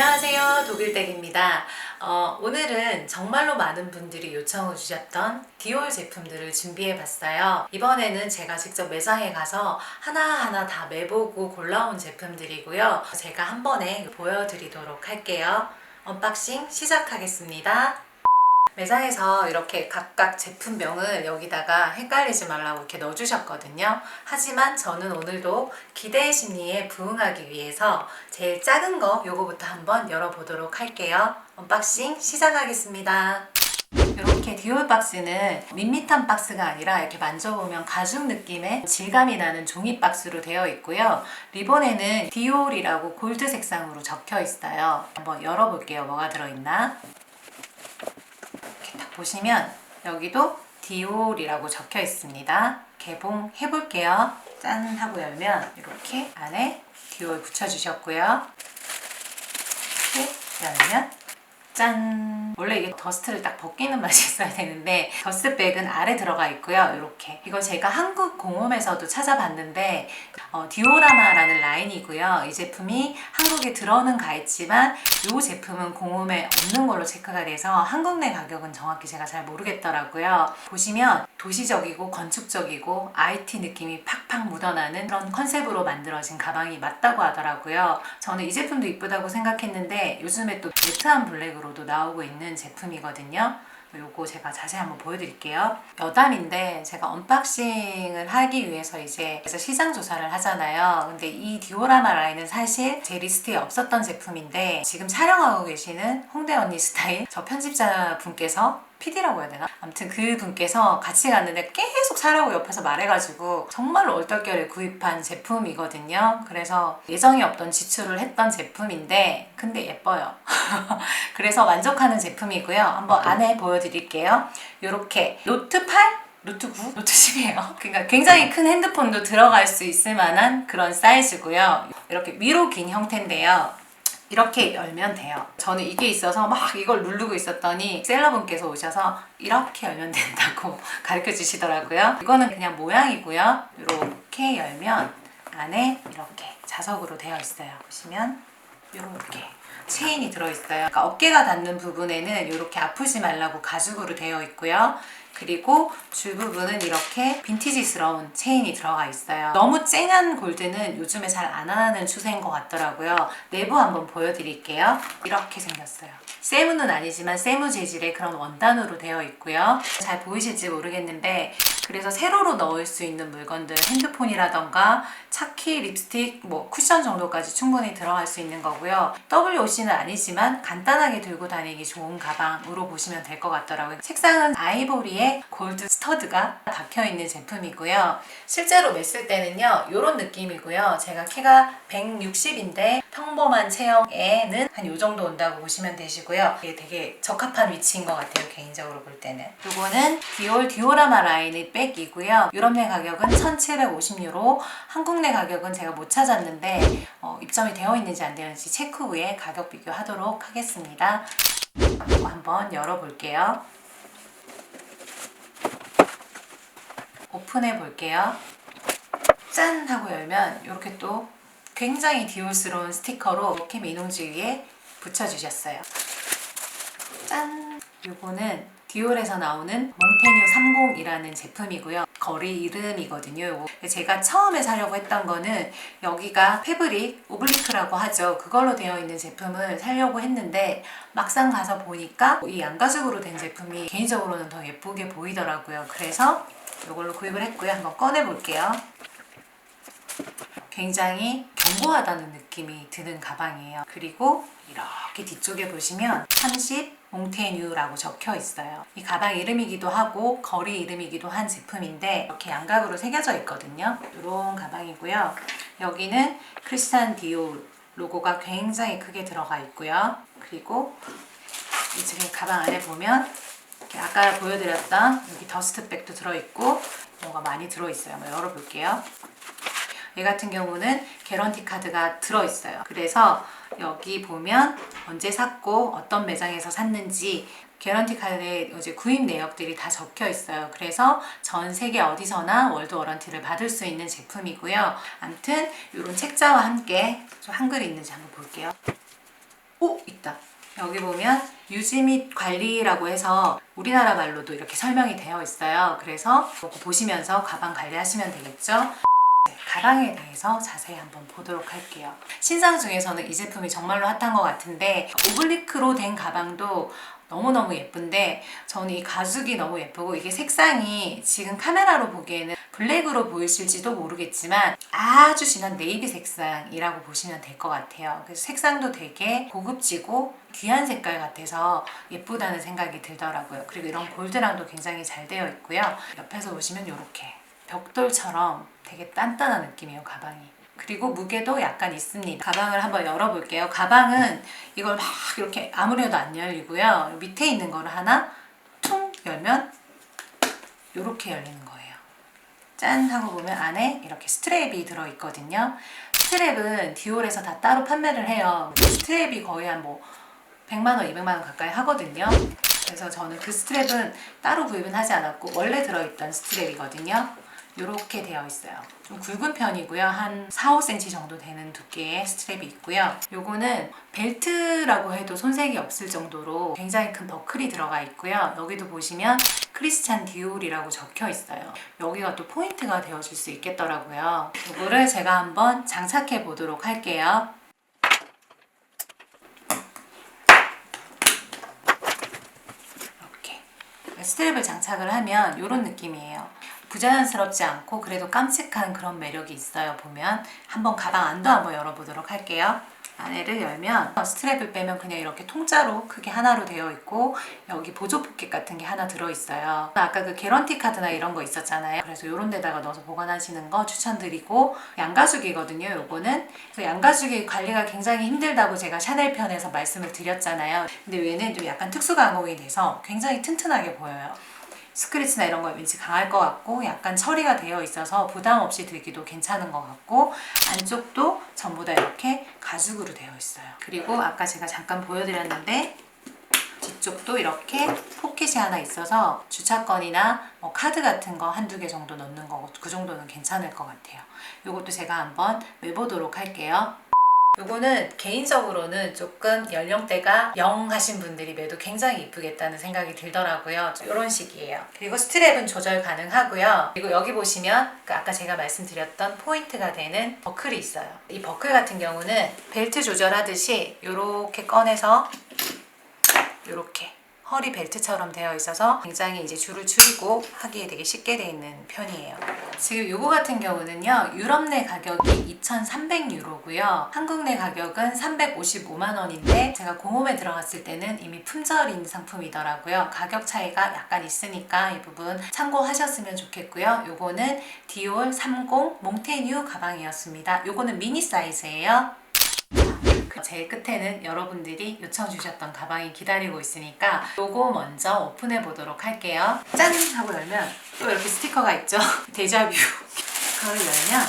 안녕하세요. 독일댁입니다. 어, 오늘은 정말로 많은 분들이 요청을 주셨던 디올 제품들을 준비해 봤어요. 이번에는 제가 직접 매장에 가서 하나하나 다 매보고 골라온 제품들이고요. 제가 한 번에 보여드리도록 할게요. 언박싱 시작하겠습니다. 매장에서 이렇게 각각 제품명을 여기다가 헷갈리지 말라고 이렇게 넣어주셨거든요. 하지만 저는 오늘도 기대의 심리에 부응하기 위해서 제일 작은 거 요거부터 한번 열어보도록 할게요. 언박싱 시작하겠습니다. 이렇게 디올 박스는 밋밋한 박스가 아니라 이렇게 만져보면 가죽 느낌의 질감이 나는 종이 박스로 되어 있고요. 리본에는 디올이라고 골드 색상으로 적혀 있어요. 한번 열어볼게요. 뭐가 들어있나? 보시면 여기도 디올이라고 적혀 있습니다. 개봉해 볼게요. 짠 하고 열면 이렇게 안에 디올 붙여주셨고요. 이렇게 열면 짠! 원래 이게 더스트를 딱 벗기는 맛이 있어야 되는데 더스트백은 아래 들어가 있고요. 이렇게 이거 제가 한국 공홈에서도 찾아봤는데 어, 디오라마라는 라인이고요. 이 제품이 한국에 들어는 가 있지만 이 제품은 공홈에 없는 걸로 체크가 돼서 한국 내 가격은 정확히 제가 잘 모르겠더라고요. 보시면 도시적이고 건축적이고 IT 느낌이 팍팍 묻어나는 그런 컨셉으로 만들어진 가방이 맞다고 하더라고요. 저는 이 제품도 이쁘다고 생각했는데 요즘에 또 매트한 블랙으로 도 나오고 있는 제품이거든요. 요거 제가 자세히 한번 보여드릴게요. 여담인데 제가 언박싱을 하기 위해서 이제 시장 조사를 하잖아요. 근데 이 디오라마 라인은 사실 제 리스트에 없었던 제품인데 지금 촬영하고 계시는 홍대 언니 스타일 저 편집자 분께서 PD라고 해야 되나? 아무튼 그 분께서 같이 갔는데 계속 사라고 옆에서 말해가지고 정말로 얼떨결에 구입한 제품이거든요. 그래서 예정이 없던 지출을 했던 제품인데 근데 예뻐요. 그래서 만족하는 제품이고요. 한번 안에 보여드릴게요. 이렇게 노트 8? 노트 9? 노트 10이에요. 그러니까 굉장히 큰 핸드폰도 들어갈 수 있을 만한 그런 사이즈고요. 이렇게 위로 긴 형태인데요. 이렇게 열면 돼요. 저는 이게 있어서 막 이걸 누르고 있었더니 셀러분께서 오셔서 이렇게 열면 된다고 가르쳐 주시더라고요. 이거는 그냥 모양이고요. 이렇게 열면 안에 이렇게 자석으로 되어 있어요. 보시면 이렇게 체인이 들어있어요. 그러니까 어깨가 닿는 부분에는 이렇게 아프지 말라고 가죽으로 되어 있고요. 그리고 줄 부분은 이렇게 빈티지스러운 체인이 들어가 있어요. 너무 쨍한 골드는 요즘에 잘 안 하는 추세인 것 같더라고요. 내부 한번 보여드릴게요. 이렇게 생겼어요. 세무는 아니지만 세무 재질의 그런 원단으로 되어 있고요. 잘 보이실지 모르겠는데 그래서 세로로 넣을 수 있는 물건들 핸드폰이라던가 차키, 립스틱, 뭐 쿠션 정도까지 충분히 들어갈 수 있는 거고요. WOC는 아니지만 간단하게 들고 다니기 좋은 가방으로 보시면 될 것 같더라고요. 색상은 아이보리에 골드 스터드가 박혀 있는 제품이고요. 실제로 맸을 때는요, 이런 느낌이고요. 제가 키가 160인데 평범한 체형에는 한 이 정도 온다고 보시면 되시고요. 이게 되게 적합한 위치인 것 같아요. 개인적으로 볼 때는. 이거는 디올 디오라마 라인의 백이고요. 유럽 내 가격은 1,750유로, 한국 내 가격은 제가 못 찾았는데 어, 입점이 되어 있는지 안 되는지 체크 후에 가격 비교하도록 하겠습니다. 한번 열어볼게요. 오픈해 볼게요. 짠 하고 열면 이렇게 또 굉장히 디올스러운 스티커로 이렇게 민홍지 위에 붙여주셨어요. 짠! 요거는 디올에서 나오는 몽테뉴 30이라는 제품이고요. 거리 이름이거든요. 제가 처음에 사려고 했던 거는 여기가 패브릭 오블리크라고 하죠. 그걸로 되어 있는 제품을 사려고 했는데 막상 가서 보니까 이 양가죽으로 된 제품이 개인적으로는 더 예쁘게 보이더라고요. 그래서 이걸로 구입을 했고요. 한번 꺼내 볼게요. 굉장히 견고하다는 느낌이 드는 가방이에요. 그리고 이렇게 뒤쪽에 보시면 30 몽테뉴라고 적혀 있어요. 이 가방 이름이기도 하고 거리 이름이기도 한 제품인데 이렇게 양각으로 새겨져 있거든요. 이런 가방이고요. 여기는 크리스탄 디올 로고가 굉장히 크게 들어가 있고요. 그리고 이 지금 가방 안에 보면 아까 보여드렸던 여기 더스트백도 들어있고 뭐가 많이 들어있어요. 한번 열어볼게요. 얘 같은 경우는 개런티 카드가 들어있어요. 그래서 여기 보면 언제 샀고 어떤 매장에서 샀는지 개런티 카드에 이제 구입 내역들이 다 적혀 있어요. 그래서 전 세계 어디서나 월드 워런티를 받을 수 있는 제품이고요. 아무튼 이런 책자와 함께 좀 한글이 있는지 한번 볼게요. 오 있다. 여기 보면 유지 및 관리라고 해서 우리나라 말로도 이렇게 설명이 되어 있어요. 그래서 보시면서 가방 관리하시면 되겠죠. 네, 가방에 대해서 자세히 한번 보도록 할게요. 신상 중에서는 이 제품이 정말로 핫한 것 같은데 오블리크로 된 가방도 너무너무 예쁜데 저는 이 가죽이 너무 예쁘고 이게 색상이 지금 카메라로 보기에는 블랙으로 보이실지도 모르겠지만 아주 진한 네이비 색상이라고 보시면 될 것 같아요. 그래서 색상도 되게 고급지고 귀한 색깔 같아서 예쁘다는 생각이 들더라고요. 그리고 이런 골드랑도 굉장히 잘 되어 있고요. 옆에서 보시면 이렇게 벽돌처럼 되게 단단한 느낌이에요, 가방이. 그리고 무게도 약간 있습니다. 가방을 한번 열어볼게요. 가방은 이걸 막 이렇게 아무래도 안 열리고요. 밑에 있는 거를 하나 퉁 열면 이렇게 열리는 거예요. 짠 하고 보면 안에 이렇게 스트랩이 들어있거든요. 스트랩은 디올에서 다 따로 판매를 해요. 스트랩이 거의 한 뭐 100만 원, 200만 원 가까이 하거든요. 그래서 저는 그 스트랩은 따로 구입은 하지 않았고 원래 들어있던 스트랩이거든요. 이렇게 되어 있어요. 좀 굵은 편이고요. 한 4, 5cm 정도 되는 두께의 스트랩이 있고요. 요거는 벨트라고 해도 손색이 없을 정도로 굉장히 큰 버클이 들어가 있고요. 여기도 보시면 크리스찬 디올이라고 적혀 있어요. 여기가 또 포인트가 되어줄 수 있겠더라고요. 이거를 제가 한번 장착해 보도록 할게요. 이렇게 스트랩을 장착을 하면 이런 느낌이에요. 부자연스럽지 않고 그래도 깜찍한 그런 매력이 있어요. 보면 한번 가방 안도 한번 열어보도록 할게요. 안에를 열면 스트랩을 빼면 그냥 이렇게 통짜로 크게 하나로 되어 있고 여기 보조 포켓 같은 게 하나 들어 있어요. 아까 그 개런티 카드나 이런 거 있었잖아요. 그래서 이런 데다가 넣어서 보관하시는 거 추천드리고 양가죽이거든요. 요거는 양가죽이 관리가 굉장히 힘들다고 제가 샤넬 편에서 말씀을 드렸잖아요. 근데 얘는 좀 약간 특수 가공이 돼서 굉장히 튼튼하게 보여요. 스크래치나 이런 거 왠지 강할 것 같고 약간 처리가 되어 있어서 부담 없이 들기도 괜찮은 것 같고 안쪽도 전부 다 이렇게 가죽으로 되어 있어요. 그리고 아까 제가 잠깐 보여드렸는데 뒤쪽도 이렇게 포켓이 하나 있어서 주차권이나 뭐 카드 같은 거 한두 개 정도 넣는 거 그 정도는 괜찮을 것 같아요. 이것도 제가 한번 매보도록 할게요. 요거는 개인적으로는 조금 연령대가 0 하신 분들이 매도 굉장히 이쁘겠다는 생각이 들더라고요. 이런 식이에요. 그리고 스트랩은 조절 가능하고요. 그리고 여기 보시면 그 아까 제가 말씀드렸던 포인트가 되는 버클이 있어요. 이 버클 같은 경우는 벨트 조절하듯이 이렇게 꺼내서 이렇게 허리 벨트처럼 되어 있어서 굉장히 이제 줄을 줄이고 하기에 되게 쉽게 되어 있는 편이에요. 지금 요거 같은 경우는요. 유럽 내 가격이 2,300유로고요. 한국 내 가격은 355만 원인데 제가 공홈에 들어갔을 때는 이미 품절인 상품이더라고요. 가격 차이가 약간 있으니까 이 부분 참고하셨으면 좋겠고요. 요거는 디올 30 몽테뉴 가방이었습니다. 요거는 미니 사이즈예요. 제일 끝에는 여러분들이 요청 주셨던 가방이 기다리고 있으니까 요거 먼저 오픈해 보도록 할게요. 짠! 하고 열면 또 이렇게 스티커가 있죠. 데자뷰. 그걸 열면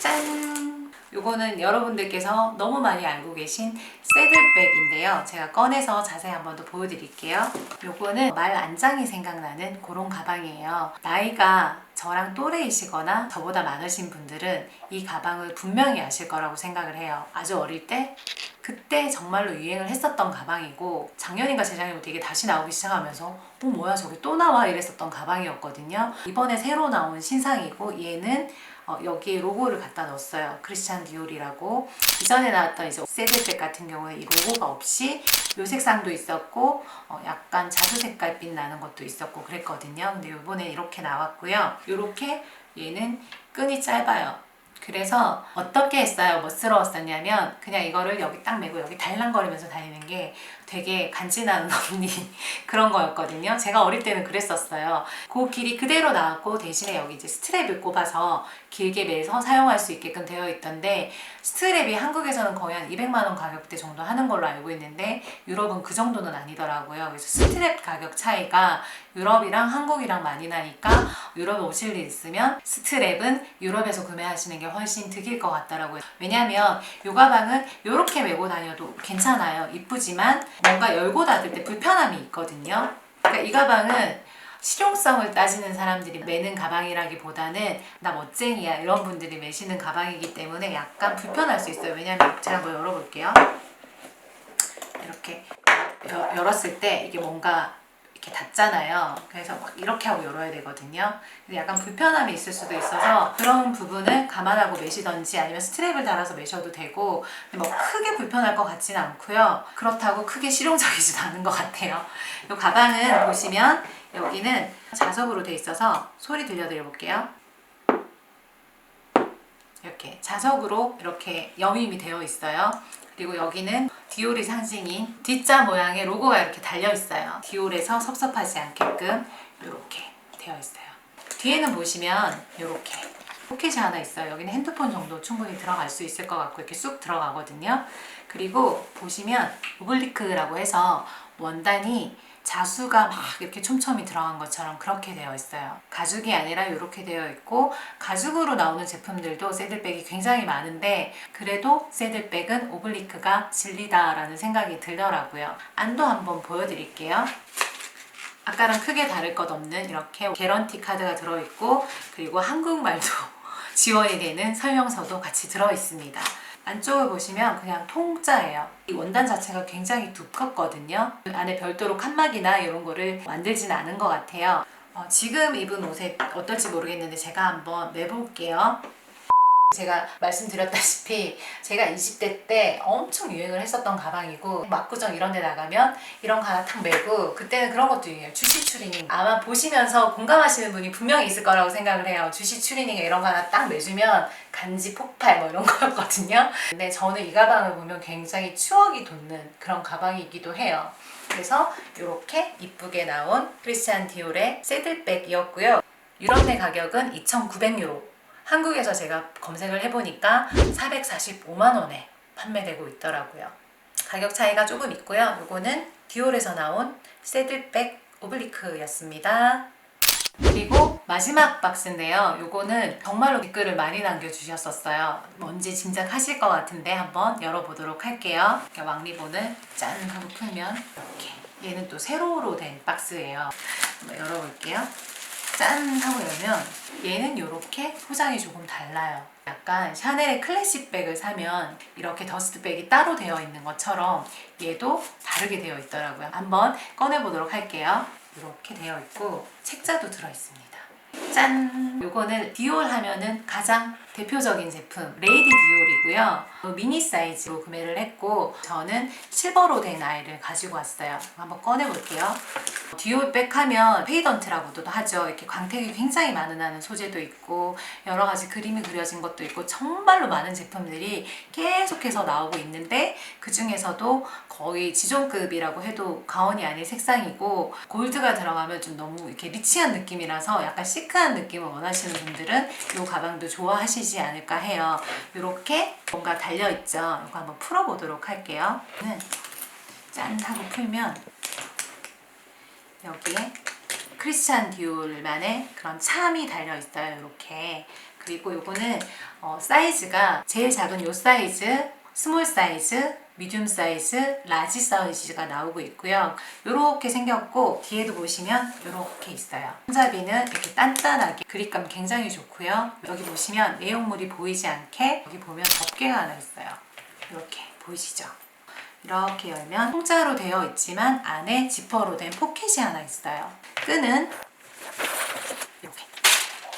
짠! 요거는 여러분들께서 너무 많이 알고 계신 새들백인데요. 제가 꺼내서 자세히 한번 더 보여드릴게요. 요거는 말 안장이 생각나는 그런 가방이에요. 나이가 저랑 또래이시거나 저보다 많으신 분들은 이 가방을 분명히 아실 거라고 생각을 해요. 아주 어릴 때 그때 정말로 유행을 했었던 가방이고 작년인가 재작년부터 이게 다시 나오기 시작하면서 어 뭐야 저게 또 나와 이랬었던 가방이었거든요. 이번에 새로 나온 신상이고 얘는 어, 여기에 로고를 갖다 넣었어요. 크리스찬 디올이라고. 이전에 나왔던 이제 세들백 같은 경우에 이 로고가 없이 요 색상도 있었고 어, 약간 자두 색깔빛 나는 것도 있었고 그랬거든요. 근데 이번에 이렇게 나왔고요. 이렇게 얘는 끈이 짧아요. 그래서 어떻게 했어요? 멋스러웠었냐면 그냥 이거를 여기 딱 메고 여기 달랑거리면서 다니는 게 되게 간지나는 언니 그런 거였거든요. 제가 어릴 때는 그랬었어요. 그 길이 그대로 나왔고 대신에 여기 이제 스트랩을 꼽아서 길게 매서 사용할 수 있게끔 되어 있던데 스트랩이 한국에서는 거의 한 200만 원 가격대 정도 하는 걸로 알고 있는데 유럽은 그 정도는 아니더라고요. 그래서 스트랩 가격 차이가 유럽이랑 한국이랑 많이 나니까 유럽에 오실 일 있으면 스트랩은 유럽에서 구매하시는 게 훨씬 득일 것 같더라고요. 왜냐면 이 가방은 이렇게 메고 다녀도 괜찮아요. 이쁘 지만 뭔가 열고 닫을 때 불편함이 있거든요. 그러니까 이 가방은 실용성을 따지는 사람들이 매는 가방이라기보다는 나 멋쟁이야 이런 분들이 매시는 가방이기 때문에 약간 불편할 수 있어요. 왜냐면 제가 한번 열어볼게요. 이렇게 여- 열었을 때 이게 뭔가 이렇게 닫잖아요. 그래서 막 이렇게 하고 열어야 되거든요. 약간 불편함이 있을 수도 있어서 그런 부분을 감안하고 매시던지 아니면 스트랩을 달아서 매셔도 되고 뭐 크게 불편할 것 같지는 않고요. 그렇다고 크게 실용적이지도 않은 것 같아요. 이 가방은 보시면 여기는 자석으로 돼 있어서 소리 들려드려 볼게요. 이렇게 자석으로 이렇게 여밈이 되어 있어요. 그리고 여기는 디올의 상징인 D자 모양의 로고가 이렇게 달려 있어요. 디올에서 섭섭하지 않게끔 이렇게 되어 있어요. 뒤에는 보시면 이렇게 포켓이 하나 있어요. 여기는 핸드폰 정도 충분히 들어갈 수 있을 것 같고 이렇게 쑥 들어가거든요. 그리고 보시면 오블리크라고 해서 원단이 자수가 막 이렇게 촘촘히 들어간 것처럼 그렇게 되어 있어요. 가죽이 아니라 이렇게 되어 있고 가죽으로 나오는 제품들도 새들백이 굉장히 많은데 그래도 새들백은 오블리크가 진리다라는 생각이 들더라고요. 안도 한번 보여드릴게요. 아까랑 크게 다를 것 없는 이렇게 개런티 카드가 들어있고 그리고 한국말도 지원이 되는 설명서도 같이 들어있습니다. 안쪽을 보시면 그냥 통짜예요. 이 원단 자체가 굉장히 두껍거든요. 안에 별도로 칸막이나 이런 거를 만들지는 않은 것 같아요. 어, 지금 입은 옷에 어떨지 모르겠는데 제가 한번 매볼게요. 제가 말씀드렸다시피 제가 20대 때 엄청 유행을 했었던 가방이고 막구정 이런 데 나가면 이런 거 하나 탁 메고 그때는 그런 것도 유행해요. 주시 추리닝. 아마 보시면서 공감하시는 분이 분명히 있을 거라고 생각을 해요. 주시 추리닝에 이런 거 하나 딱 매주면 간지 폭발 뭐 이런 거였거든요. 근데 저는 이 가방을 보면 굉장히 추억이 돋는 그런 가방이기도 해요. 그래서 이렇게 이쁘게 나온 크리스찬 디올의 새들백이었고요. 유럽 내 가격은 2,900유로 한국에서 제가 검색을 해보니까 445만 원에 판매되고 있더라고요. 가격 차이가 조금 있고요. 이거는 디올에서 나온 새들백 오블리크였습니다. 그리고 마지막 박스인데요. 요거는 정말로 댓글을 많이 남겨주셨었어요. 뭔지 짐작하실 것 같은데 한번 열어보도록 할게요. 왕리본을 짠 하고 풀면 이렇게 얘는 또 세로로 된 박스예요. 한번 열어볼게요. 짠 하고 열면 얘는 이렇게 포장이 조금 달라요. 약간 샤넬의 클래식 백을 사면 이렇게 더스트백이 따로 되어 있는 것처럼 얘도 다르게 되어 있더라고요. 한번 꺼내보도록 할게요. 이렇게 되어 있고 책자도 들어 있습니다. 짠! 요거는 디올 하면은 가장 대표적인 제품 레이디 디올이고요. 미니 사이즈로 구매를 했고 저는 실버로 된 아이를 가지고 왔어요. 한번 꺼내볼게요. 디올 백 하면 페이던트라고도 하죠. 이렇게 광택이 굉장히 많은 소재도 있고 여러 가지 그림이 그려진 것도 있고 정말로 많은 제품들이 계속해서 나오고 있는데 그 중에서도 거의 지존급이라고 해도 가온이 아닌 색상이고 골드가 들어가면 좀 너무 이렇게 리치한 느낌이라서 약간 시크한 느낌을 원하시는 분들은 이 가방도 좋아하시지 않을까 해요. 이렇게 뭔가 달려 있죠. 이거 한번 풀어보도록 할게요. 는짠 하고 풀면 여기에 크리스찬 디올만의 그런 참이 달려 있어요. 이렇게 그리고 요거는 어, 사이즈가 제일 작은 요 사이즈, 스몰 사이즈, 미디움 사이즈, 라지 사이즈가 나오고 있고요. 이렇게 생겼고 뒤에도 보시면 이렇게 있어요. 손잡이는 이렇게 단단하게 그립감 굉장히 좋고요. 여기 보시면 내용물이 보이지 않게 여기 보면 덮개가 하나 있어요. 이렇게 보이시죠? 이렇게 열면 통짜로 되어 있지만 안에 지퍼로 된 포켓이 하나 있어요. 끈은 이렇게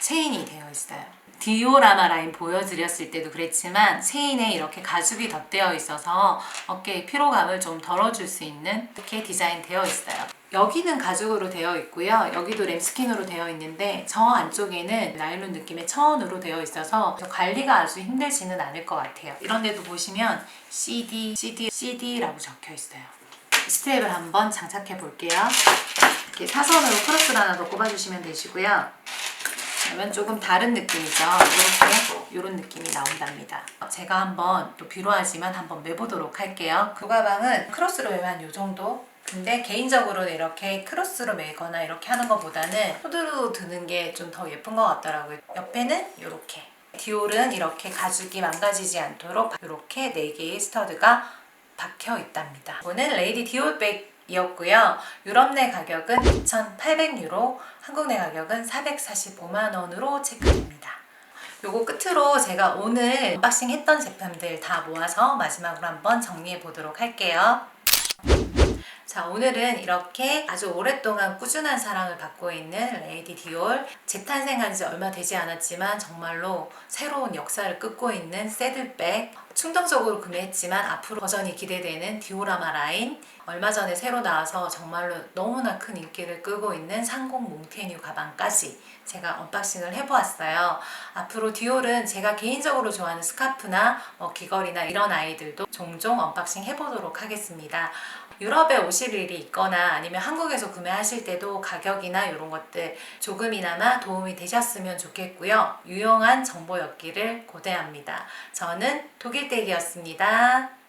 체인이 되어 있어요. 디오라마 라인 보여드렸을 때도 그랬지만 체인에 이렇게 가죽이 덧대어 있어서 어깨의 피로감을 좀 덜어줄 수 있는 이렇게 디자인 되어 있어요. 여기는 가죽으로 되어 있고요. 여기도 램스킨으로 되어 있는데 저 안쪽에는 나일론 느낌의 천으로 되어 있어서 관리가 아주 힘들지는 않을 것 같아요. 이런 데도 보시면 CD, CD, CD라고 적혀 있어요. 스트랩을 한번 장착해 볼게요. 이렇게 사선으로 크로스를 하나 더 꼽아주시면 되시고요. 그러면 조금 다른 느낌이죠. 이렇게 이런 느낌이 나온답니다. 제가 한번 또 비로하지만 한번 매보도록 할게요. 그 가방은 크로스로 매면 이 정도. 근데 개인적으로는 이렇게 크로스로 매거나 이렇게 하는 것보다는 후드로 드는 게 좀 더 예쁜 것 같더라고요. 옆에는 이렇게. 디올은 이렇게 가죽이 망가지지 않도록 이렇게 4개의 스터드가 박혀 있답니다. 이거는 레이디 디올 백 이었고요. 유럽 내 가격은 2,800유로, 한국 내 가격은 445만 원으로 체크됩니다. 요거 끝으로 제가 오늘 언박싱 했던 제품들 다 모아서 마지막으로 한번 정리해 보도록 할게요. 자, 오늘은 이렇게 아주 오랫동안 꾸준한 사랑을 받고 있는 레이디 디올 재탄생한 지 얼마 되지 않았지만 정말로 새로운 역사를 끊고 있는 새들백 충동적으로 구매했지만 앞으로 버전이 기대되는 디오라마 라인 얼마 전에 새로 나와서 정말로 너무나 큰 인기를 끌고 있는 상공 몽테뉴 가방까지 제가 언박싱을 해보았어요. 앞으로 디올은 제가 개인적으로 좋아하는 스카프나 뭐 귀걸이나 이런 아이들도 종종 언박싱 해보도록 하겠습니다. 유럽에 오실 일이 있거나 아니면 한국에서 구매하실 때도 가격이나 이런 것들 조금이나마 도움이 되셨으면 좋겠고요. 유용한 정보였기를 고대합니다. 저는 독일댁이었습니다.